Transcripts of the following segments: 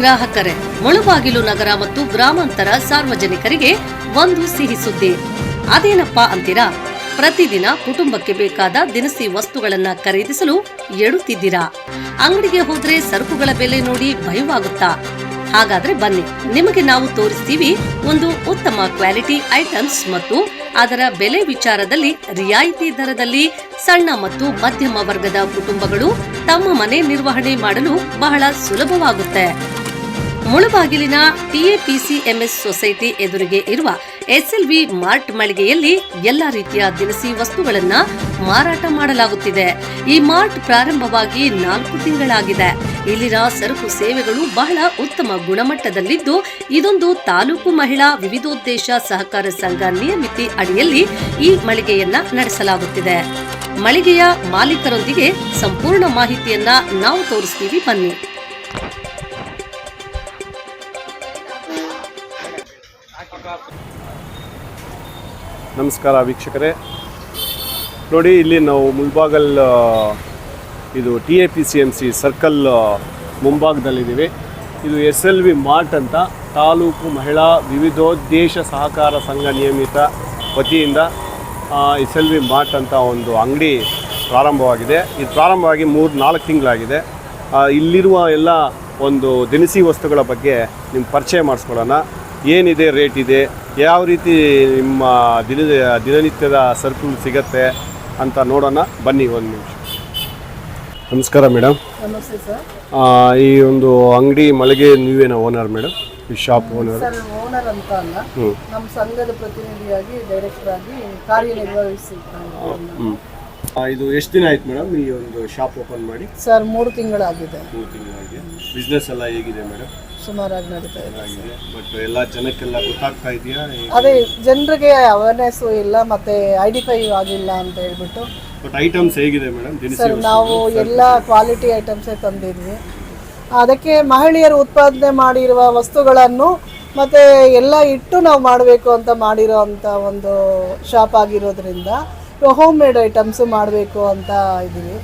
ಗ್ರಾಹಕರೇ, ಮುಳುಬಾಗಿಲು ನಗರ ಮತ್ತು ಗ್ರಾಮಾಂತರ ಸಾರ್ವಜನಿಕರಿಗೆ ಒಂದು ಸಿಹಿ ಸುದ್ದಿ. ಅದೇನಪ್ಪ ಅಂತೀರಾ? ಪ್ರತಿದಿನ ಕುಟುಂಬಕ್ಕೆ ಬೇಕಾದ ದಿನಸಿ ವಸ್ತುಗಳನ್ನ ಖರೀದಿಸಲು ಎಡುತ್ತಿದ್ದೀರಾ? ಅಂಗಡಿಗೆ ಹೋದ್ರೆ ಸರಕುಗಳ ಬೆಲೆ ನೋಡಿ ಭಯವಾಗುತ್ತಾ? ಹಾಗಾದ್ರೆ ಬನ್ನಿ, ನಿಮಗೆ ನಾವು ತೋರಿಸ್ತೀವಿ ಒಂದು ಉತ್ತಮ ಕ್ವಾಲಿಟಿ ಐಟಮ್ಸ್ ಮತ್ತು ಅದರ ಬೆಲೆ ವಿಚಾರದಲ್ಲಿ ರಿಯಾಯಿತಿ ದರದಲ್ಲಿ ಸಣ್ಣ ಮತ್ತು ಮಧ್ಯಮ ವರ್ಗದ ಕುಟುಂಬಗಳು ತಮ್ಮ ಮನೆ ನಿರ್ವಹಣೆ ಮಾಡಲು ಬಹಳ ಸುಲಭವಾಗುತ್ತೆ. ಮುಳುಬಾಗಿಲಿನ ಟಿಎಪಿಸಿಎಂಎಸ್ ಸೊಸೈಟಿ ಎದುರಿಗೆ ಇರುವ ಎಸ್ಎಲ್ವಿ ಮಾರ್ಟ್ ಮಳಿಗೆಯಲ್ಲಿ ಎಲ್ಲ ರೀತಿಯ ದಿನಸಿ ವಸ್ತುಗಳನ್ನ ಮಾರಾಟ ಮಾಡಲಾಗುತ್ತಿದೆ. ಈ ಮಾರ್ಟ್ ಪ್ರಾರಂಭವಾಗಿ ನಾಲ್ಕು ತಿಂಗಳಾಗಿದೆ. ಇಲ್ಲಿನ ಸರಕು ಸೇವೆಗಳು ಬಹಳ ಉತ್ತಮ ಗುಣಮಟ್ಟದಲ್ಲಿದ್ದು, ಇದೊಂದು ತಾಲೂಕು ಮಹಿಳಾ ವಿವಿಧೋದ್ದೇಶ ಸಹಕಾರ ಸಂಘ ನಿಯಮಿತಿ ಅಡಿಯಲ್ಲಿ ಈ ಮಳಿಗೆಯನ್ನ ನಡೆಸಲಾಗುತ್ತಿದೆ. ಮಳಿಗೆಯ ಮಾಲೀಕರೊಂದಿಗೆ ಸಂಪೂರ್ಣ ಮಾಹಿತಿಯನ್ನ ನಾವು ತೋರಿಸ್ತೀವಿ. ಬನ್ನಿ. ನಮಸ್ಕಾರ ವೀಕ್ಷಕರೇ. ನೋಡಿ, ಇಲ್ಲಿ ನಾವು ಮುಳ್ಬಾಗಲ್ ಇದು T A P C M C circle ಮುಂಭಾಗದಲ್ಲಿದ್ದೀವಿ. ಇದು ಎಸ್ ಎಲ್ ವಿ ಮಾರ್ಟ್ ಅಂತ ತಾಲೂಕು ಮಹಿಳಾ ವಿವಿಧೋದ್ದೇಶ ಸಹಕಾರ ಸಂಘ ನಿಯಮಿತ ವತಿಯಿಂದ ಎಸ್ ಎಲ್ ವಿ ಮಾರ್ಟ್ ಅಂತ ಒಂದು ಅಂಗಡಿ ಪ್ರಾರಂಭವಾಗಿದೆ. ಇದು ಪ್ರಾರಂಭವಾಗಿ ಮೂರು, ನಾಲ್ಕು ತಿಂಗಳಾಗಿದೆ. ಇಲ್ಲಿರುವ ಎಲ್ಲ ಒಂದು ದಿನಸಿ ವಸ್ತುಗಳ ಬಗ್ಗೆ ನಿಮ್ಮ ಪರಿಚಯ ಮಾಡಿಸ್ಕೊಳ್ಳೋಣ. ಏನಿದೆ, ರೇಟ್ ಇದೆ ಯಾವ ರೀತಿ ನಿಮ್ಮ ದಿನ ದಿನನಿತ್ಯದ ಸರ್ಕಲ್ ಸಿಗತ್ತೆ ಅಂತ ನೋಡೋಣ. ಬನ್ನಿ ಒಂದು ನಿಮಿಷ. ನಮಸ್ಕಾರ ಮೇಡಮ್ ನಮಸ್ತೆ ಸರ್. ಈ ಒಂದು ಅಂಗಡಿ ಮಳಿಗೆ ನೀವೇನ ಓನರ್ ಮೇಡಮ್ ಈ ಶಾಪ್ ಓನರ್ ಸರ್ ಓನರ್ ಅಂತ ಅಲ್ಲ. ನಮ್ಮ ಸಂಘದ ಪ್ರತಿನಿಧಿಯಾಗಿ ಡೈರೆಕ್ಟರ್ ಆಗಿ ಕಾರ್ಯನಿರ್ವಹಿಸಿ ಇದು ಎಷ್ಟು ದಿನ ಆಯ್ತು ಮೇಡಮ್ ಈ ಒಂದು ಶಾಪ್ ಓಪನ್ ಮಾಡಿ? ಸರ್ ಮೂರು ತಿಂಗಳಾಗಿದೆ. ಮೂರು ತಿಂಗಳಾಗಿದೆ. ಬಿಸ್ನೆಸ್ ಎಲ್ಲ ಹೇಗಿದೆ ಮೇಡಮ್? ಸುಮಾರಾಗಿ ನಡೀತಾ ಇದೆ. ಆಗಿದೆ. ಬಟ್ ಎಲ್ಲ ಜನಕ್ಕೆಲ್ಲ ಗೊತ್ತಾಗ್ತಾ ಇದೆಯಾ? ಅದೇ ಜನರಿಗೆ ಅವೇರ್ನೆಸ್ ಇಲ್ಲ ಮತ್ತೆ ಐಡೆಂಟಿಫೈ ಆಗಿಲ್ಲ ಅಂತ ಹೇಳ್ಬಿಟ್ಟು. ಬಟ್ ಐಟಮ್ಸ್ ಹೇಗಿದೆ ಮೇಡಮ್ ಸರ್ ನಾವು ಎಲ್ಲ ಕ್ವಾಲಿಟಿ ಐಟಮ್ಸೇ ತಂದಿದ್ವಿ. ಅದಕ್ಕೆ ಮಹಿಳೆಯರು ಉತ್ಪಾದನೆ ಮಾಡಿರುವ ವಸ್ತುಗಳನ್ನು ಮತ್ತೆ ಎಲ್ಲ ಇಟ್ಟು ನಾವು ಮಾಡಬೇಕು ಅಂತ ಮಾಡಿರೋ ಅಂಥ ಒಂದು ಶಾಪ್ ಆಗಿರೋದ್ರಿಂದ ಹೋಮ್ ಮೇಡ್ ಐಟಮ್ಸು ಮಾಡಬೇಕು ಅಂತ ಇದ್ದೀವಿ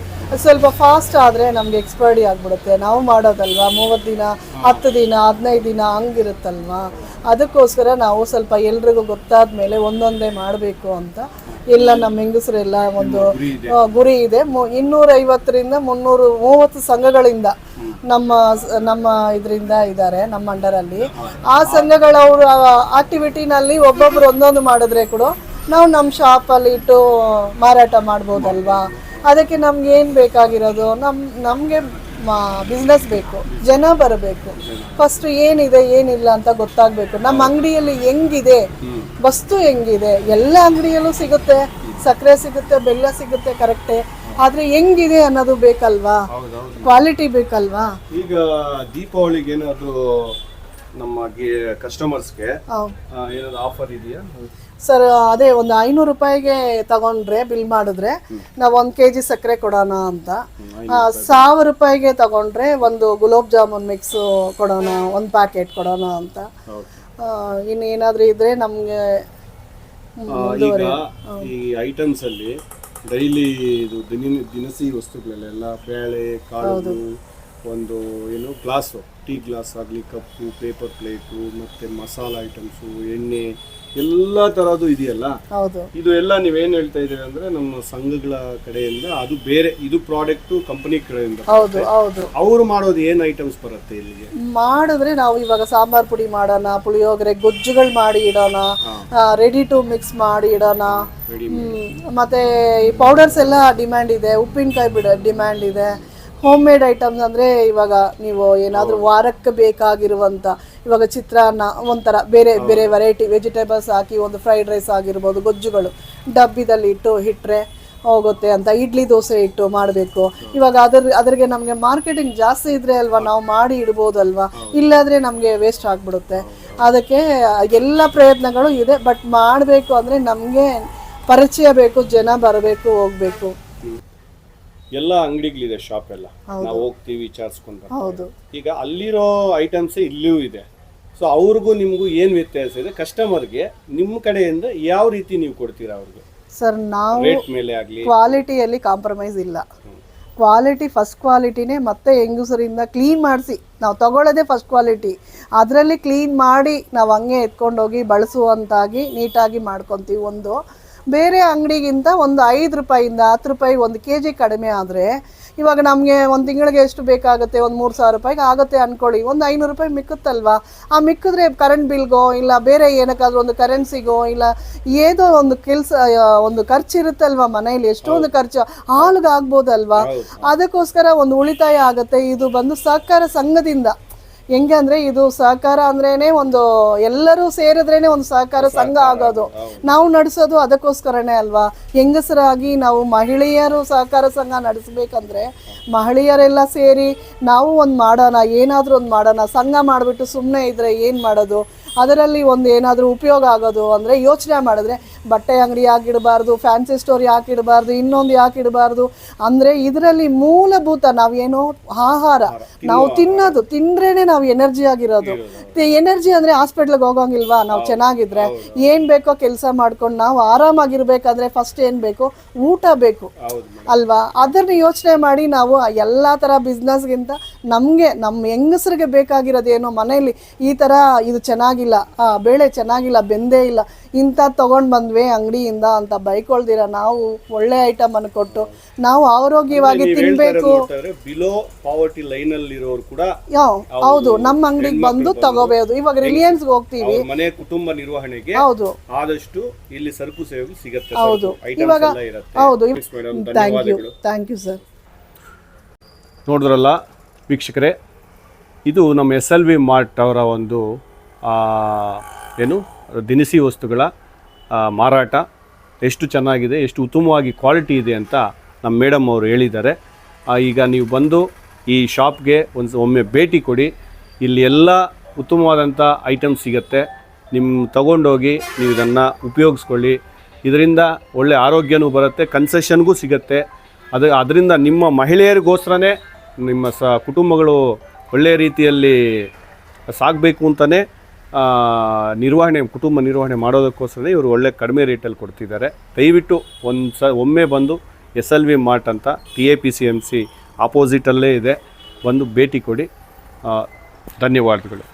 ಸ್ವಲ್ಪ ಫಾಸ್ಟ್ ಆದರೆ ನಮಗೆ ಎಕ್ಸ್ಪೈರಿ ಆಗಿಬಿಡುತ್ತೆ. ನಾವು ಮಾಡೋದಲ್ವಾ? ಮೂವತ್ತು ದಿನ ಹತ್ತು ದಿನ ಹದಿನೈದು ದಿನ ಹಂಗಿರುತ್ತಲ್ವಾ? ಅದಕ್ಕೋಸ್ಕರ ನಾವು ಸ್ವಲ್ಪ ಎಲ್ರಿಗೂ ಗೊತ್ತಾದ ಮೇಲೆ ಒಂದೊಂದೇ ಮಾಡಬೇಕು ಅಂತ. ಎಲ್ಲ ನಮ್ಮ ಹೆಂಗಸರೆಲ್ಲ ಒಂದು ಗುರಿ ಇದೆ. ಇನ್ನೂರೈವತ್ತರಿಂದ ಮುನ್ನೂರು ಮೂವತ್ತು ಸಂಘಗಳಿಂದ ನಮ್ಮ ನಮ್ಮ ಇದರಿಂದ ಇದ್ದಾರೆ ನಮ್ಮ ಅಂಡರಲ್ಲಿ. ಆ ಸಂಘಗಳವರು ಆಕ್ಟಿವಿಟಿನಲ್ಲಿ ಒಬ್ಬೊಬ್ರು ಒಂದೊಂದು ಮಾಡಿದ್ರೆ ಕೂಡ ನಾವು ನಮ್ಮ ಶಾಪಲ್ಲಿ ಇಟ್ಟು ಮಾರಾಟ ಮಾಡ್ಬೋದಲ್ವಾ? ಅದಕ್ಕೆ ನಮ್ಗೆ ಏನು ಬೇಕಾಗಿರೋದು? ನಮ್ಮ ನಮಗೆ ಬಿಸ್ನೆಸ್ ಬೇಕು. ಜನ ಬರಬೇಕು. ಫಸ್ಟ್ ಏನಿದೆ ಏನಿಲ್ಲ ಅಂತ ಗೊತ್ತಾಗಬೇಕು. ನಮ್ಮ ಅಂಗಡಿಯಲ್ಲಿ ಹೆಂಗಿದೆ? ವಸ್ತು ಹೆಂಗಿದೆ? ಎಲ್ಲ ಅಂಗಡಿಯಲ್ಲೂ ಸಿಗುತ್ತೆ. ಸಕ್ಕರೆ ಸಿಗುತ್ತೆ ಬೆಲ್ಲ ಸಿಗುತ್ತೆ ಕರೆಕ್ಟೇ ಆದರೆ ಹೆಂಗಿದೆ ಅನ್ನೋದು ಬೇಕಲ್ವಾ? ಕ್ವಾಲಿಟಿ ಬೇಕಲ್ವಾ? ಈಗ ದೀಪಾವಳಿಗೆ ಏನಾದರೂ ನಮ್ಮ ಕಸ್ಟಮರ್ಸ್ಗೆ. ಏನಾದ್ರು ಆಫರ್ ಇದೆಯಾ? ಸರ್ ಅದೇ ಒಂದು ಐನೂರು ರೂಪಾಯಿಗೆ ತಗೊಂಡ್ರೆ ಬಿಲ್ ಮಾಡಿದ್ರೆ ನಾವು ಒಂದು ಕೆ ಜಿ ಸಕ್ಕರೆ ಕೊಡೋಣ ಅಂತ. ಸಾವಿರ ರೂಪಾಯಿಗೆ ತಗೊಂಡ್ರೆ ಒಂದು ಗುಲಾಬ್ ಜಾಮೂನ್ ಮಿಕ್ಸ್ ಕೊಡೋಣ ಒಂದು ಪ್ಯಾಕೆಟ್ ಕೊಡೋಣ ಅಂತ. ಇನ್ನೇನಾದರೂ ಇನ್ನೇನಾದ್ರೂ ಇದ್ರೆ ನಮಗೆ ಈಗ ಈ ಐಟಮ್ಸ್ ಅಲ್ಲಿ ಡೈಲಿ ಇದು ದಿನ ದಿನಸಿ ವಸ್ತುಗಳಲ್ಲೆಲ್ಲ ಬೇಳೆ ಕಾಳು ಒಂದು ಏನು ಗ್ಲಾಸು ಟೀ ಗ್ಲಾಸ್ ಆಗಲಿ ಕಪ್ಪು ಪೇಪರ್ ಪ್ಲೇಟು ಮತ್ತೆ ಮಸಾಲ ಐಟಮ್ಸು ಎಣ್ಣೆ ಎಲ್ಲ ಥರದ್ದು ಇದೆಯಲ್ಲ? ಹೌದು. ಇದು ಎಲ್ಲ ನೀವೇನು ಹೇಳ್ತಾ ಇದ್ದೀರಿ ಅಂದ್ರೆ ನಮ್ಮ ಸಂಘಗಳ ಕಡೆಯಿಂದ ಅದು ಬೇರೆ ಇದು ಪ್ರಾಡಕ್ಟು ಕಂಪನಿ ಕಡೆಯಿಂದ ಹೌದು ಹೌದು. ಅವರು ಮಾಡೋದು ಏನು ಐಟಮ್ಸ್ ಬರುತ್ತೆ ಇಲ್ಲಿಗೆ? ಮಾಡಿದ್ರೆ ನಾವು ಇವಾಗ ಸಾಂಬಾರ್ ಪುಡಿ ಮಾಡೋಣ ಪುಳಿಯೋಗರೆ ಗೊಜ್ಜುಗಳು ಮಾಡಿ ಇಡೋಣ ರೆಡಿ ಟು ಮಿಕ್ಸ್ ಮಾಡಿ ಇಡೋಣ. ಮತ್ತೆ ಈ ಪೌಡರ್ಸ್ ಎಲ್ಲ ಡಿಮ್ಯಾಂಡ್ ಇದೆ ಉಪ್ಪಿನಕಾಯಿ ಬಿಡ ಡಿಮ್ಯಾಂಡ್ ಇದೆ. ಹೋಮ್ ಮೇಡ್ ಐಟಮ್ಸ್ ಅಂದರೆ ಇವಾಗ ನೀವು ಏನಾದರೂ ವಾರಕ್ಕೆ ಬೇಕಾಗಿರುವಂಥ ಇವಾಗ ಚಿತ್ರಾನ್ನ ಒಂಥರ ಬೇರೆ ಬೇರೆ ವೆರೈಟಿ ವೆಜಿಟೇಬಲ್ಸ್ ಹಾಕಿ ಒಂದು ಫ್ರೈಡ್ ರೈಸ್ ಆಗಿರ್ಬೋದು ಗೊಜ್ಜುಗಳು ಡಬ್ಬಿದಲ್ಲಿ ಇಟ್ಟು ಇಟ್ಟರೆ ಹೋಗುತ್ತೆ ಅಂತ ಇಡ್ಲಿ ದೋಸೆ ಇಟ್ಟು ಮಾಡಬೇಕು. ಇವಾಗ ಅದ್ರ ಅದ್ರಿಗೆ ನಮಗೆ ಮಾರ್ಕೆಟಿಂಗ್ ಜಾಸ್ತಿ ಇದ್ರೆ ಅಲ್ವಾ ನಾವು ಮಾಡಿ ಇಡ್ಬೋದಲ್ವಾ? ಇಲ್ಲಾದ್ರೆ ನಮಗೆ ವೇಸ್ಟ್ ಆಗಿಬಿಡುತ್ತೆ. ಅದಕ್ಕೆ ಎಲ್ಲ ಪ್ರಯತ್ನಗಳು ಇದೆ ಬಟ್ ಮಾಡಬೇಕು ಅಂದರೆ ನಮಗೆ ಪರಿಚಯ ಬೇಕು ಜನ ಬರಬೇಕು ಹೋಗ್ಬೇಕು. ಎಲ್ಲ ಅಂಗಡಿಗಳಿದೆ ಶಾಪ್ ಎಲ್ಲ. ನಾವು ಹೋಗ್ತೀವಿ ವಿಚಾರಿಸ್ಕೊಂಡು ಬರ್ತೀವಿ. ಹೌದು. ಈಗ ಅಲ್ಲಿರೋ ಐಟಮ್ಸ್ ಇಲ್ಲಿಯೂ ಇದೆ. ಸೊ ಅವ್ರಿಗೂ ನಿಮಗೂ ಏನು ವ್ಯತ್ಯಾಸ ಇದೆ? ಕಸ್ಟಮರ್ಗೆ ನಿಮ್ಮ ಕಡೆಯಿಂದ ಯಾವ ರೀತಿ ನೀವು ಕೊಡ್ತೀರಾ ಅವ್ರಿಗೆ? ಸರ್ ನಾವು ರೇಟ್ ಮೇಲೆ ಆಗಲಿ. ಕ್ವಾಲಿಟಿಯಲ್ಲಿ ಕಾಂಪ್ರಮೈಸ್ ಇಲ್ಲ. ಕ್ವಾಲಿಟಿ ಫಸ್ಟ್ ಕ್ವಾಲಿಟಿನೇ ಮತ್ತೆ ಹೆಂಗಸರಿಂದ ಕ್ಲೀನ್ ಮಾಡಿಸಿ. ನಾವು ತಗೊಳ್ಳೋದೇ ಫಸ್ಟ್ ಕ್ವಾಲಿಟಿ ಅದರಲ್ಲಿ ಕ್ಲೀನ್ ಮಾಡಿ ನಾವು ಹಂಗೆ ಎತ್ಕೊಂಡೋಗಿ ಬಳಸುವಂತಾಗಿ ನೀಟಾಗಿ ಮಾಡ್ಕೊತೀವಿ ಒಂದು. ಬೇರೆ ಅಂಗಡಿಗಿಂತ ಒಂದು ಐದು ರೂಪಾಯಿಂದ ಹತ್ತು ರೂಪಾಯಿ ಒಂದು ಕೆ ಜಿ ಕಡಿಮೆ ಆದರೆ ಇವಾಗ ನಮಗೆ ಒಂದು ತಿಂಗಳಿಗೆ ಎಷ್ಟು ಬೇಕಾಗುತ್ತೆ? ಒಂದು ಮೂರು ಸಾವಿರ ರೂಪಾಯಿಗೆ ಆಗುತ್ತೆ ಅಂದ್ಕೊಳ್ಳಿ ಒಂದು ಐನೂರು ರೂಪಾಯಿ ಮಿಕ್ಕುತ್ತಲ್ವಾ? ಆ ಮಿಕ್ಕಿದ್ರೆ ಕರೆಂಟ್ ಬಿಲ್ಗೋ ಇಲ್ಲ ಬೇರೆ ಏನಕ್ಕಾದ್ರೂ ಒಂದು ಕರೆನ್ಸಿಗೋ ಇಲ್ಲ ಏನೋ ಒಂದು ಕೆಲಸ ಒಂದು ಖರ್ಚು ಇರುತ್ತಲ್ವಾ ಮನೆಯಲ್ಲಿ? ಎಷ್ಟೊಂದು ಖರ್ಚು. ಹಾಲ್ಗೆ ಆಗ್ಬೋದಲ್ವಾ ಅದಕ್ಕೋಸ್ಕರ ಒಂದು ಉಳಿತಾಯ ಆಗುತ್ತೆ. ಇದು ಬಂದು ಸಹಕಾರ ಸಂಘದಿಂದ. ಹೆಂಗೆ ಅಂದ್ರೆ ಇದು ಸಹಕಾರ ಅಂದ್ರೇನೆ ಒಂದು ಎಲ್ಲರೂ ಸೇರಿದ್ರೇನೆ ಒಂದು ಸಹಕಾರ ಸಂಘ ಆಗೋದು. ನಾವು ನಡೆಸೋದು ಅದಕ್ಕೋಸ್ಕರನೇ ಅಲ್ವಾ? ಹೆಂಗಸರಾಗಿ ನಾವು ಮಹಿಳೆಯರು ಸಹಕಾರ ಸಂಘ ನಡೆಸ್ಬೇಕಂದ್ರೆ ಮಹಿಳೆಯರೆಲ್ಲ ಸೇರಿ ನಾವು ಒಂದು ಮಾಡೋಣ ಏನಾದರೂ ಒಂದು ಮಾಡೋಣ ಸಂಘ ಮಾಡಿಬಿಟ್ಟು ಸುಮ್ಮನೆ ಇದ್ರೆ ಏನು ಮಾಡೋದು? ಅದರಲ್ಲಿ ಒಂದು ಏನಾದರೂ ಉಪಯೋಗ ಆಗೋದು ಅಂದರೆ ಯೋಚನೆ ಮಾಡಿದ್ರೆ ಬಟ್ಟೆ ಅಂಗಡಿ ಯಾಕೆ ಇಡಬಾರ್ದು ಫ್ಯಾನ್ಸಿ ಸ್ಟೋರ್ ಯಾಕೆ ಇಡಬಾರ್ದು ಇನ್ನೊಂದು ಯಾಕೆ ಇಡಬಾರ್ದು ಅಂದರೆ ಇದರಲ್ಲಿ ಮೂಲಭೂತ ನಾವೇನೋ ಆಹಾರ ನಾವು ತಿನ್ನೋದು ತಿಂದ್ರೇನೆ ನಾವು ಎನರ್ಜಿ ಆಗಿರೋದು. ಎನರ್ಜಿ ಅಂದರೆ ಹಾಸ್ಪಿಟ್ಲಿಗೆ ಹೋಗೋಂಗಿಲ್ವಾ? ನಾವು ಚೆನ್ನಾಗಿದ್ರೆ ಏನು ಬೇಕೋ ಕೆಲಸ ಮಾಡ್ಕೊಂಡು ನಾವು ಆರಾಮಾಗಿರ್ಬೇಕಾದ್ರೆ ಫಸ್ಟ್ ಏನು ಬೇಕು? ಊಟ ಬೇಕು. ಅಲ್ವಾ? ಅದನ್ನ ಯೋಚನೆ ಮಾಡಿ ನಾವು ಎಲ್ಲ ಥರ ಬಿಸ್ನೆಸ್ಗಿಂತ ನಮಗೆ ನಮ್ಮ ಹೆಂಗಸರಿಗೆ ಬೇಕಾಗಿರೋದೇನು ಮನೆಯಲ್ಲಿ ಈ ಥರ ಇದು ಚೆನ್ನಾಗಿಲ್ಲ ಆ ಬೇಳೆ ಚೆನ್ನಾಗಿಲ್ಲ ಬೆಂದೇ ಇಲ್ಲ. ಇಂಥ ತೊಗೊಂಡು ಬಂದ್ವಿ ಅಂಗಡಿಯಿಂದ ಅಂತ ಬೈಕೊಳ್ದಿರ. ನಾವು ಒಳ್ಳೆ ಐಟಮ್ ಅನ್ನು ಕೊಟ್ಟು ನಾವು ಆರೋಗ್ಯವಾಗಿ ತಿನ್ನಬೇಕು ಬಿಲೋ ಪಾವರ್ಟಿ ಲೈನ್ ಇರೋರು ಕೂಡ ಹೌದು. ನಮ್ಮ ಅಂಗಡಿಗೆ ಬಂದು ತಗೋಬಹುದು ಇವಾಗ ರಿಲಯನ್ಸ್ಗೆ ಹೋಗ್ತೀವಿ. ಮನೆ ಕುಟುಂಬ ನಿರ್ವಹಣೆಗೆ ಹೌದು. ಆದಷ್ಟು ಇಲ್ಲಿ ಸರಕು ಸೇವೆ ಸಿಗುತ್ತೆ ಹೌದು. ಇವಾಗ ಇರುತ್ತೆ. ಹೌದು. Thank you thank you sir ನೋಡಿದ್ರಲ್ಲ ವೀಕ್ಷಕರೇ ಇದು ನಮ್ಮ ಎಸ್ ಎಲ್ ವಿ ಮಾರ್ಟ್ ಅವರ ಒಂದು ಏನು, ದಿನಸಿ ವಸ್ತುಗಳ ಮಾರಾಟ ಎಷ್ಟು ಚೆನ್ನಾಗಿದೆ, ಎಷ್ಟು ಉತ್ತಮವಾಗಿ ಕ್ವಾಲಿಟಿ ಇದೆ ಅಂತ ನಮ್ಮ ಮೇಡಮ್ ಅವರು ಹೇಳಿದ್ದಾರೆ. ಈಗ ನೀವು ಬಂದು ಈ ಶಾಪ್ಗೆ ಒಂದು ಒಮ್ಮೆ ಭೇಟಿ ಕೊಡಿ. ಇಲ್ಲಿ ಎಲ್ಲ ಉತ್ತಮವಾದಂಥ ಐಟಮ್ಸ್ ಸಿಗುತ್ತೆ. ನಿಮ್ಮ ತಗೊಂಡೋಗಿ ನೀವು ಇದನ್ನು ಉಪಯೋಗಿಸ್ಕೊಳ್ಳಿ. ಇದರಿಂದ ಒಳ್ಳೆ ಆರೋಗ್ಯನೂ ಬರುತ್ತೆ, ಕನ್ಸೆಷನ್ಗೂ ಸಿಗುತ್ತೆ. ಅದು, ಅದರಿಂದ ನಿಮ್ಮ ಮಹಿಳೆಯರಿಗೋಸ್ಕರನೇ ನಿಮ್ಮ ಸ, ಕುಟುಂಬಗಳು ಒಳ್ಳೆಯ ರೀತಿಯಲ್ಲಿ ಸಾಗಬೇಕು ಅಂತಲೇ ನಿರ್ವಹಣೆ, ಕುಟುಂಬ ನಿರ್ವಹಣೆ ಮಾಡೋದಕ್ಕೋಸ್ಕರನೇ ಇವರು ಒಳ್ಳೆ ಕಡಿಮೆ ರೇಟಲ್ಲಿ ಕೊಡ್ತಿದ್ದಾರೆ. ದಯವಿಟ್ಟು ಒಂದು ಸ, ಒಮ್ಮೆ ಬಂದು ಎಸ್ ಎಲ್ ವಿ ಮಾರ್ಟ್ ಅಂತ T A P C M C ಆಪೋಸಿಟಲ್ಲೇ ಇದೆ. ಬಂದು ಭೇಟಿ ಕೊಡಿ. ಧನ್ಯವಾದಗಳು.